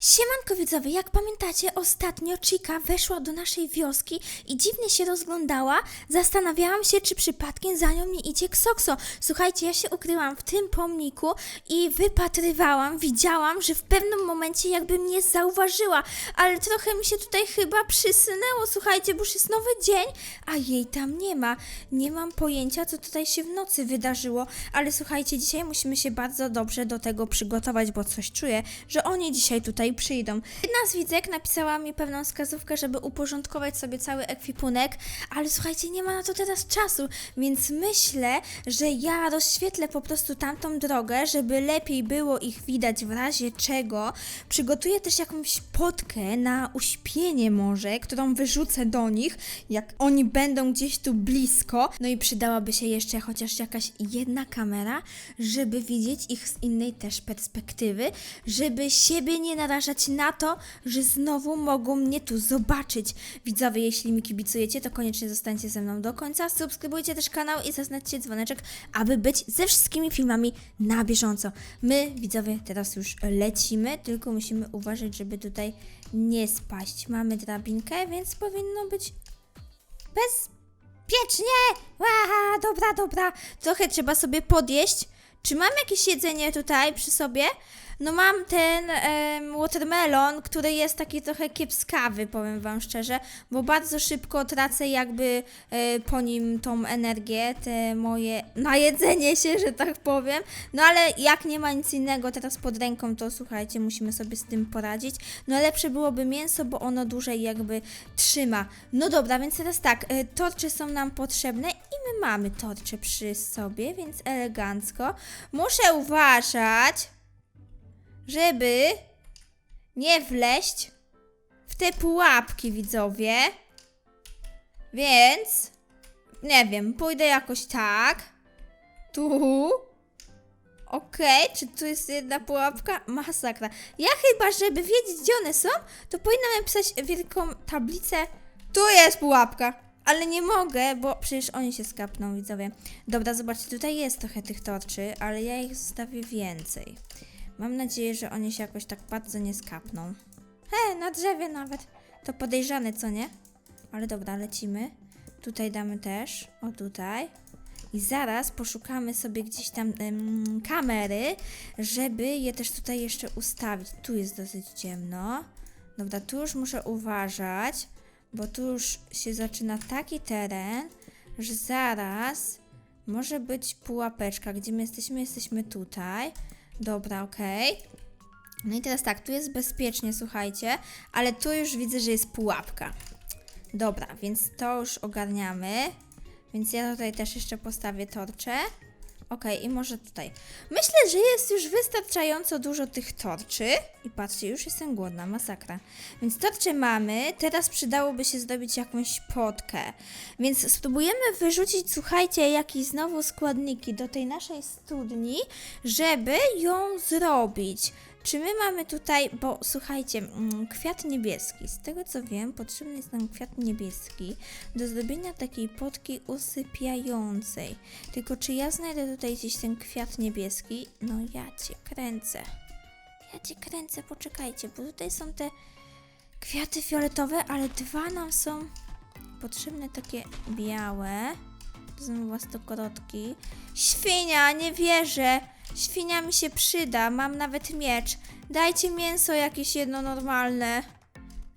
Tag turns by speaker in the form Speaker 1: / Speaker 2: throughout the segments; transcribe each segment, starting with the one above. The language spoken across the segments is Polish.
Speaker 1: Siemanko widzowie, jak pamiętacie, ostatnio Chica weszła do naszej wioski i dziwnie się rozglądała. Zastanawiałam się, czy przypadkiem za nią nie idzie Ksokso. Słuchajcie, ja się ukryłam w tym pomniku i wypatrywałam, widziałam, że w pewnym momencie jakby mnie zauważyła, ale trochę mi się tutaj chyba przysnęło, słuchajcie, bo już jest nowy dzień, a jej tam nie ma. Nie mam pojęcia, co tutaj się w nocy wydarzyło, ale słuchajcie, dzisiaj musimy się bardzo dobrze do tego przygotować, bo coś czuję, że oni dzisiaj tutaj przyjdą. Jedna z widzek napisała mi pewną wskazówkę, żeby uporządkować sobie cały ekwipunek, ale słuchajcie, nie ma na to teraz czasu, więc myślę, że ja rozświetlę po prostu tamtą drogę, żeby lepiej było ich widać w razie czego. Przygotuję też jakąś potkę na uśpienie może, którą wyrzucę do nich, jak oni będą gdzieś tu blisko. No i przydałaby się jeszcze chociaż jakaś jedna kamera, żeby widzieć ich z innej też perspektywy, żeby siebie nie narażać na to, że znowu mogą mnie tu zobaczyć. Widzowie, jeśli mi kibicujecie, to koniecznie zostańcie ze mną do końca. Subskrybujcie też kanał i zaznaczcie dzwoneczek, aby być ze wszystkimi filmami na bieżąco. My, widzowie, teraz już lecimy, tylko musimy uważać, żeby tutaj nie spaść. Mamy drabinkę, więc powinno być bezpiecznie. Ła, dobra, dobra. Trochę trzeba sobie podjeść. Czy mam jakieś jedzenie tutaj przy sobie? No mam ten em, watermelon, który jest taki trochę kiepskawy, powiem wam szczerze, bo bardzo szybko tracę jakby e, po nim tą energię, te moje najedzenie się, że tak powiem. No ale jak nie ma nic innego teraz pod ręką, to słuchajcie, musimy sobie z tym poradzić. No lepsze byłoby mięso, bo ono dłużej jakby trzyma. No dobra, więc teraz tak, e, torcze są nam potrzebne i my mamy torcze przy sobie, więc elegancko. Muszę uważać, żeby nie wleść w te pułapki, widzowie. Więc, nie wiem, pójdę jakoś tak. Tu. Okej, czy tu jest jedna pułapka? Masakra. Ja chyba, żeby wiedzieć, gdzie one są, to powinnam napisać wielką tablicę. Tu jest pułapka. Ale nie mogę, bo przecież oni się skapną, widzowie. Dobra, zobaczcie, tutaj jest trochę tych torczy, ale ja ich zostawię więcej. Mam nadzieję, że oni się jakoś tak bardzo nie skapną. He, na drzewie nawet. To podejrzane, co nie? Ale dobra, lecimy. Tutaj damy też. O, tutaj. I zaraz poszukamy sobie gdzieś tam em, kamery, żeby je też tutaj jeszcze ustawić. Tu jest dosyć ciemno. Dobra, tu już muszę uważać, bo tu już się zaczyna taki teren, że zaraz może być pułapeczka. Gdzie my jesteśmy? Jesteśmy tutaj. Dobra, okej. No i teraz tak, tu jest bezpiecznie, słuchajcie, ale tu już widzę, że jest pułapka. Dobra, więc to już ogarniamy. Więc ja tutaj też jeszcze postawię torcze. Okej, i może tutaj. Myślę, że jest już wystarczająco dużo tych torczy. I patrzcie, już jestem głodna, masakra. Więc torcze mamy, teraz przydałoby się zdobyć jakąś potkę. Więc spróbujemy wyrzucić, słuchajcie, jakieś znowu składniki do tej naszej studni, żeby ją zrobić. Czy my mamy tutaj, bo słuchajcie, mm, kwiat niebieski. Z tego co wiem, potrzebny jest nam kwiat niebieski do zrobienia takiej potki usypiającej. Tylko czy ja znajdę tutaj gdzieś ten kwiat niebieski? No ja cię kręcę. Ja cię kręcę, poczekajcie, bo tutaj są te kwiaty fioletowe, ale dwa nam są potrzebne takie białe. To są włastokorotki. Świnia, nie wierzę. Świnia mi się przyda, mam nawet miecz. Dajcie mięso jakieś jedno normalne.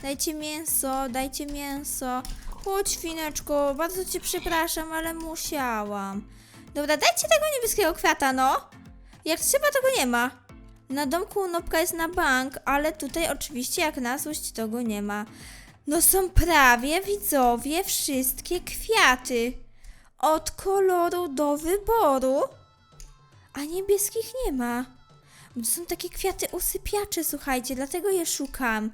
Speaker 1: Dajcie mięso, dajcie mięso. Chodź, świneczko, bardzo cię przepraszam, ale musiałam. Dobra, dajcie tego niebieskiego kwiata, no. Jak trzeba, tego nie ma. Na domku Nopka jest na bank, ale tutaj oczywiście jak na złość tego nie ma. No są prawie, widzowie, wszystkie kwiaty. Od koloru do wyboru. A niebieskich nie ma. To są takie kwiaty usypiacze, słuchajcie, dlatego je szukam.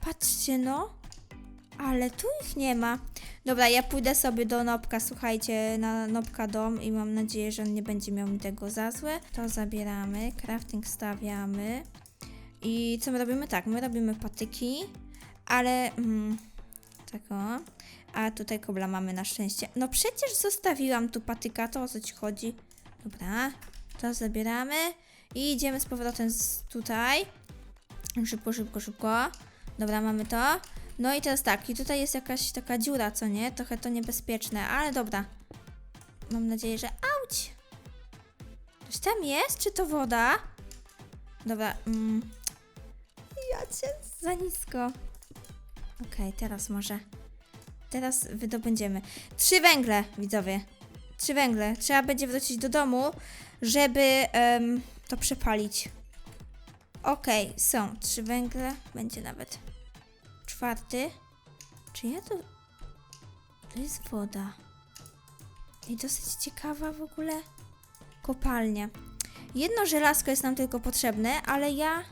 Speaker 1: Patrzcie, no. Ale tu ich nie ma. Dobra, ja pójdę sobie do Nopka, słuchajcie, na Nopka dom i mam nadzieję, że on nie będzie miał mi tego za złe. To zabieramy, crafting stawiamy. I co my robimy? Tak, my robimy patyki, ale... Mm, tak o. A tutaj kobla mamy na szczęście. No przecież zostawiłam tu patyka, to o co ci chodzi? Dobra, to zabieramy i idziemy z powrotem z tutaj. Szybko, szybko, szybko. Dobra, mamy to. No i teraz tak, i tutaj jest jakaś taka dziura, co nie? Trochę to niebezpieczne, ale dobra. Mam nadzieję, że... Auć! Coś tam jest? Czy to woda? Dobra, mm. Ja cię za nisko. Okej, teraz może. Teraz wydobędziemy. Trzy węgle, widzowie. Trzy węgle. Trzeba będzie wrócić do domu, żeby em, to przepalić. Okej, są trzy węgle. Będzie nawet czwarty. Czy ja to... To jest woda. I dosyć ciekawa w ogóle kopalnia. Jedno żelazko jest nam tylko potrzebne, ale ja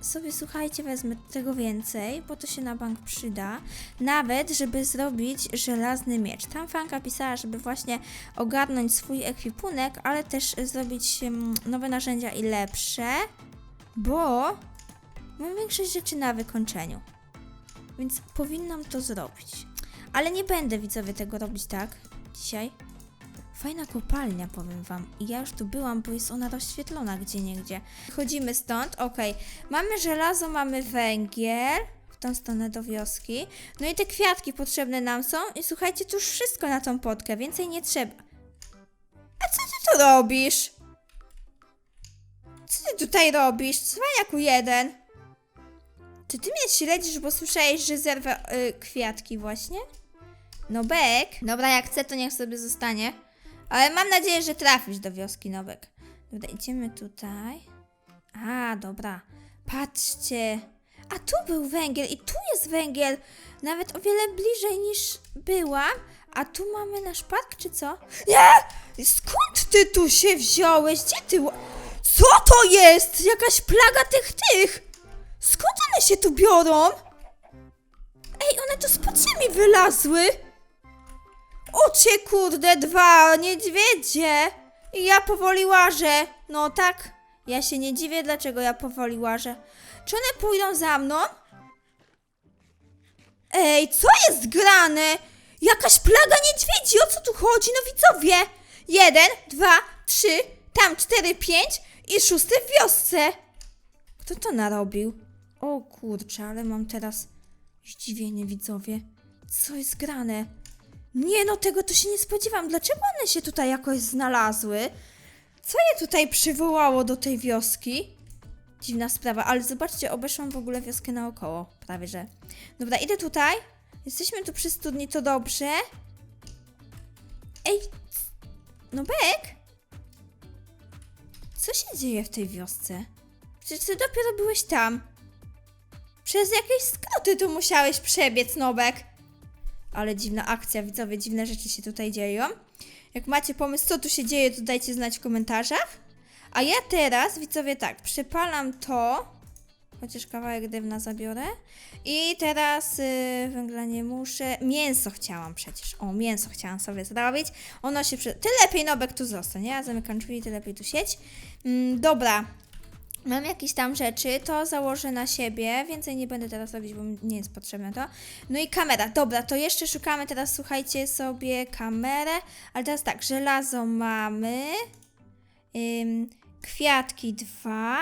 Speaker 1: sobie, słuchajcie, wezmę tego więcej, bo to się na bank przyda. Nawet, żeby zrobić żelazny miecz. Tam fanka pisała, żeby właśnie ogarnąć swój ekwipunek, ale też zrobić nowe narzędzia i lepsze, bo mam większość rzeczy na wykończeniu. Więc powinnam to zrobić. Ale nie będę, widzowie, tego robić tak dzisiaj. Fajna kopalnia, powiem wam. Ja już tu byłam, bo jest ona rozświetlona gdzie niegdzie. Chodzimy stąd, okej. Mamy żelazo, mamy węgiel. W tą stronę do wioski. No i te kwiatki potrzebne nam są. I słuchajcie, to już wszystko na tą potkę, więcej nie trzeba. A co ty tu robisz? Co ty tutaj robisz? Cwaniaku jeden. Czy ty mnie śledzisz, bo słyszałeś, że zerwę y, kwiatki właśnie? Nobek. Dobra, jak chce, to niech sobie zostanie. Ale mam nadzieję, że trafisz do wioski Nobek. Dobra, idziemy tutaj. A, dobra. Patrzcie. A tu był węgiel i tu jest węgiel. Nawet o wiele bliżej niż byłam. A tu mamy nasz park, czy co? Nie! Skąd ty tu się wziąłeś? Gdzie ty... Co to jest? Jakaś plaga tych tych! Skąd one się tu biorą? Ej, one tu spod ziemi wylazły! O cię kurde, dwa niedźwiedzie! I ja powoli łażę. No tak, ja się nie dziwię, dlaczego ja powoli łażę. Czy one pójdą za mną? Ej, co jest grane? Jakaś plaga niedźwiedzi, o co tu chodzi? No widzowie! Jeden, dwa, trzy, tam cztery, pięć i szósty w wiosce. Kto to narobił? O kurczę, ale mam teraz zdziwienie, widzowie. Co jest grane? Nie no, tego to się nie spodziewam. Dlaczego one się tutaj jakoś znalazły? Co je tutaj przywołało do tej wioski? Dziwna sprawa, ale zobaczcie, obeszłam w ogóle wioskę naokoło. Prawie że. Dobra, idę tutaj. Jesteśmy tu przy studni, to dobrze. Ej, no Bek? Co się dzieje w tej wiosce? Przecież ty dopiero byłeś tam. Przez jakieś skróty tu musiałeś przebiec, Nobek. Ale dziwna akcja, widzowie, dziwne rzeczy się tutaj dzieją. Jak macie pomysł, co tu się dzieje, to dajcie znać w komentarzach. A ja teraz, widzowie, tak, przypalam to. Chociaż kawałek drewna zabiorę. I teraz y, węgla nie muszę. Mięso chciałam przecież. O, mięso chciałam sobie zrobić. Ono się przy... Ty lepiej, Nobek, tu zostań. Ja zamykam drzwi, ty lepiej tu sieć. Mm, dobra. Mam jakieś tam rzeczy, to założę na siebie. Więcej nie będę teraz robić, bo nie jest potrzebne to. No i kamera. Dobra, to jeszcze szukamy teraz, słuchajcie, sobie kamerę. Ale teraz tak, żelazo mamy. Ym, kwiatki dwa.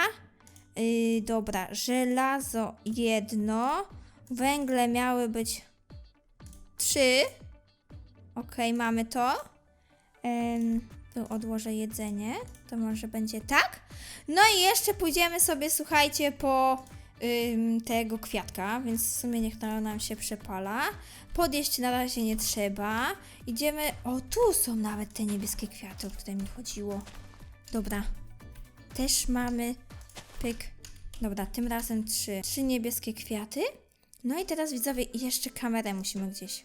Speaker 1: Yy, dobra, żelazo jedno. Węgle miały być trzy. Okej, mamy to. Ym, tu odłożę jedzenie. To może będzie tak. No i jeszcze pójdziemy sobie, słuchajcie, po ym, tego kwiatka, więc w sumie niech to nam się przepala. Podjeść na razie nie trzeba. Idziemy. O, tu są nawet te niebieskie kwiaty, o które mi chodziło. Dobra. Też mamy. Pyk. Dobra, tym razem trzy. Trzy niebieskie kwiaty. No i teraz widzowie, jeszcze kamerę musimy gdzieś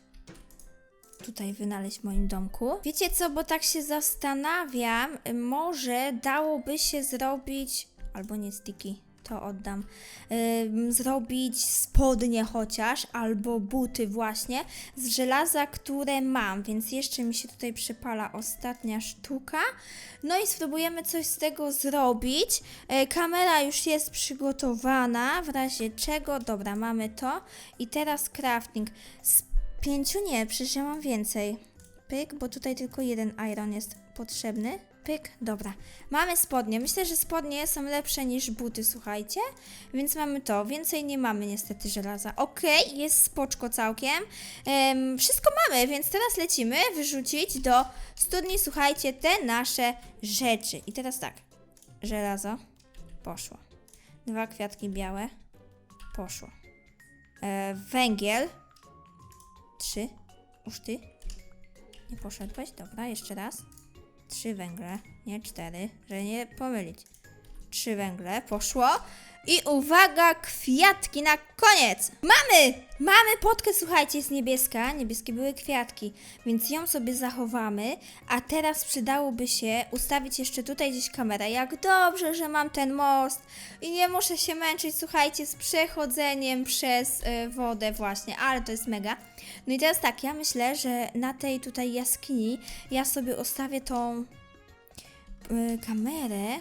Speaker 1: tutaj wynaleźć w moim domku. Wiecie co, bo tak się zastanawiam, może dałoby się zrobić, albo nie sticky, to oddam, ym, zrobić spodnie chociaż, albo buty właśnie, z żelaza, które mam, więc jeszcze mi się tutaj przypala ostatnia sztuka. No i spróbujemy coś z tego zrobić. E, kamera już jest przygotowana, w razie czego, dobra, mamy to. I teraz crafting. Z pięciu nie, przecież ja mam więcej. Pyk, bo tutaj tylko jeden iron jest potrzebny. pyk, dobra. Mamy spodnie. Myślę, że spodnie są lepsze niż buty, słuchajcie. Więc mamy to. Więcej nie mamy niestety żelaza. Okej, jest spoczko całkiem. Em, wszystko mamy, więc teraz lecimy wyrzucić do studni, słuchajcie, te nasze rzeczy. I teraz tak. Żelazo. Poszło. Dwa kwiatki białe. Poszło. E, węgiel. Trzy. Już ty? Nie poszedłeś? Dobra, jeszcze raz. Trzy węgle, nie cztery, żeby nie pomylić. Trzy węgle, poszło. I uwaga, kwiatki na koniec! Mamy! Mamy potkę, słuchajcie, jest niebieska. Niebieskie były kwiatki, więc ją sobie zachowamy. A teraz przydałoby się ustawić jeszcze tutaj gdzieś kamerę. Jak dobrze, że mam ten most i nie muszę się męczyć, słuchajcie, z przechodzeniem przez y, wodę właśnie, ale to jest mega. No i teraz tak, ja myślę, że na tej tutaj jaskini ja sobie ustawię tą y, kamerę,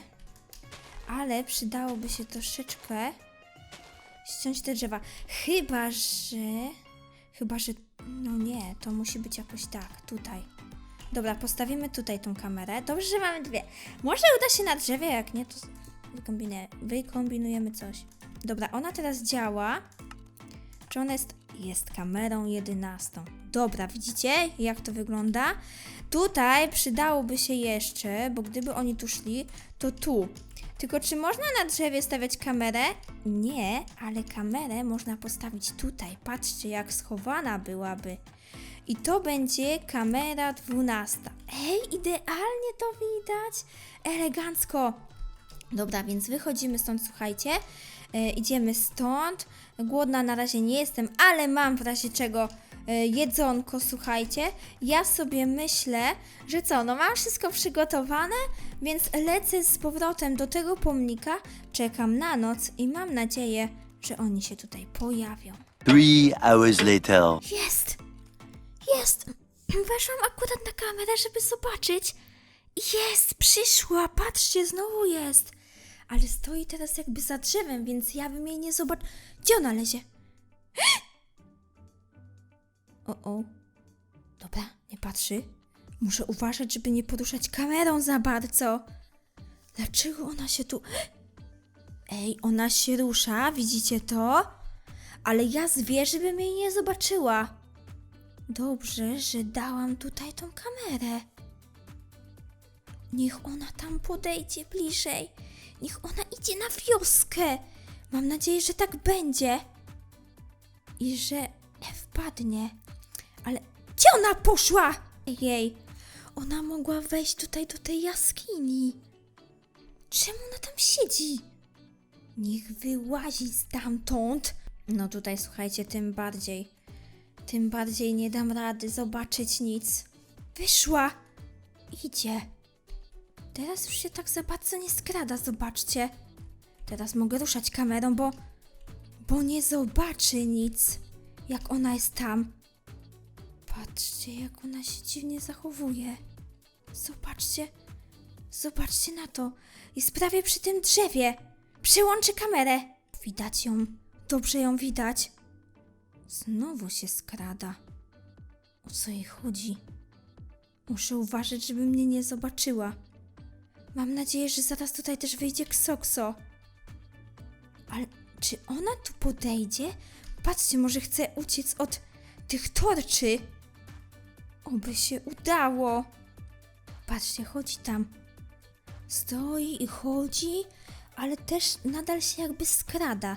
Speaker 1: ale przydałoby się troszeczkę ściąć te drzewa. Chyba, że... Chyba, że... No nie, to musi być jakoś tak, tutaj. Dobra, postawimy tutaj tą kamerę. Dobrze, że mamy dwie. Może uda się na drzewie, jak nie, to wykombinujemy, wykombinujemy coś. Dobra, ona teraz działa. Czy ona jest... Jest kamerą 11. Dobra, widzicie jak to wygląda? Tutaj przydałoby się jeszcze, bo gdyby oni tu szli, to tu. Tylko czy można na drzewie stawiać kamerę? Nie, ale kamerę można postawić tutaj. Patrzcie, jak schowana byłaby. I to będzie kamera 12. Ej, idealnie to widać. Elegancko. Dobra, więc wychodzimy stąd, słuchajcie. E, idziemy stąd. Głodna na razie nie jestem, ale mam w razie czego jedzonko, słuchajcie. Ja sobie myślę, że co, no mam wszystko przygotowane, więc lecę z powrotem do tego pomnika, czekam na noc i mam nadzieję, że oni się tutaj pojawią.
Speaker 2: Three hours later.
Speaker 1: Jest! Jest! Weszłam akurat na kamerę, żeby zobaczyć. Jest! Przyszła! Patrzcie, znowu jest! Ale stoi teraz jakby za drzewem, więc ja bym jej nie zobaczył. Gdzie ona lezie? O, o. Dobra, nie patrzy. Muszę uważać, żeby nie poruszać kamerą za bardzo. Dlaczego ona się tu... Ej, ona się rusza, widzicie to? Ale ja z wieży bym jej nie zobaczyła. Dobrze, że dałam tutaj tą kamerę. Niech ona tam podejdzie bliżej. Niech ona idzie na wioskę. Mam nadzieję, że tak będzie. I że wpadnie. Gdzie ona poszła? Jej, ona mogła wejść tutaj do tej jaskini. Czemu ona tam siedzi? Niech wyłazi stamtąd. No tutaj słuchajcie, tym bardziej. Tym bardziej nie dam rady zobaczyć nic. Wyszła! Idzie. Teraz już się tak za bardzo nie skrada, zobaczcie. Teraz mogę ruszać kamerą, bo. bo nie zobaczy nic. Jak ona jest tam. Patrzcie, jak ona się dziwnie zachowuje. Zobaczcie. Zobaczcie na to. Jest prawie przy tym drzewie. Przyłączę kamerę. Widać ją. Dobrze ją widać. Znowu się skrada. O co jej chodzi? Muszę uważać, żeby mnie nie zobaczyła. Mam nadzieję, że zaraz tutaj też wyjdzie Ksokso. Ale czy ona tu podejdzie? Patrzcie, może chce uciec od tych torczy. Oby się udało. Patrzcie, chodzi tam. Stoi i chodzi, ale też nadal się jakby skrada.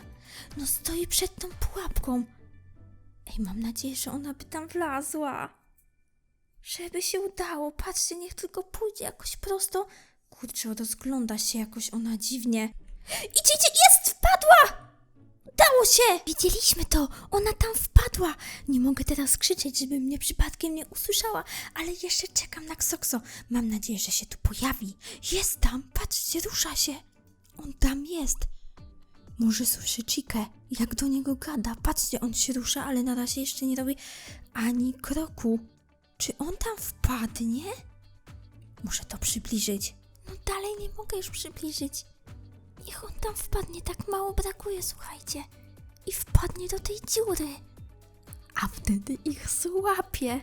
Speaker 1: No stoi przed tą pułapką. Ej, mam nadzieję, że ona by tam wlazła. Żeby się udało. Patrzcie, niech tylko pójdzie jakoś prosto. Kurczę, rozgląda się jakoś ona dziwnie. Idzie, idzie, jest! Wpadła! Się! Widzieliśmy to! Ona tam wpadła! Nie mogę teraz krzyczeć, żeby mnie przypadkiem nie usłyszała, ale jeszcze czekam na Ksokso. Mam nadzieję, że się tu pojawi. Jest tam! Patrzcie, rusza się! On tam jest! Może słyszy Chikę, jak do niego gada. Patrzcie, on się rusza, ale na razie jeszcze nie robi ani kroku. Czy on tam wpadnie? Muszę to przybliżyć. No dalej nie mogę już przybliżyć. Niech on tam wpadnie, tak mało brakuje, słuchajcie. I wpadnie do tej dziury. A wtedy ich złapie.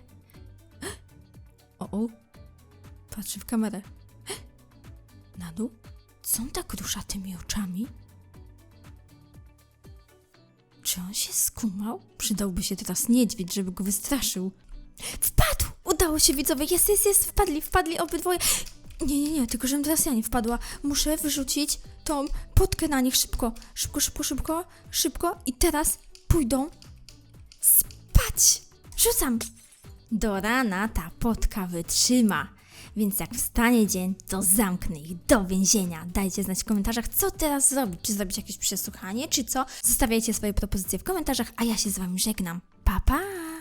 Speaker 1: O, o. Patrzy w kamerę. na dół? Co on tak rusza tymi oczami? Czy on się skumał? Przydałby się teraz niedźwiedź, żeby go wystraszył. Wpadł! Udało się widzowie, jest, jest, jest, wpadli, wpadli obydwoje. Nie, nie, nie, tylko żebym teraz ja nie wpadła. Muszę wyrzucić tą potkę na nich szybko. Szybko, szybko, szybko, szybko. I teraz pójdą spać. Rzucam. Do rana ta potka wytrzyma. Więc jak wstanie dzień, to zamknę ich do więzienia. Dajcie znać w komentarzach, co teraz zrobić. Czy zrobić jakieś przesłuchanie, czy co? Zostawiajcie swoje propozycje w komentarzach, a ja się z wami żegnam. Pa, pa!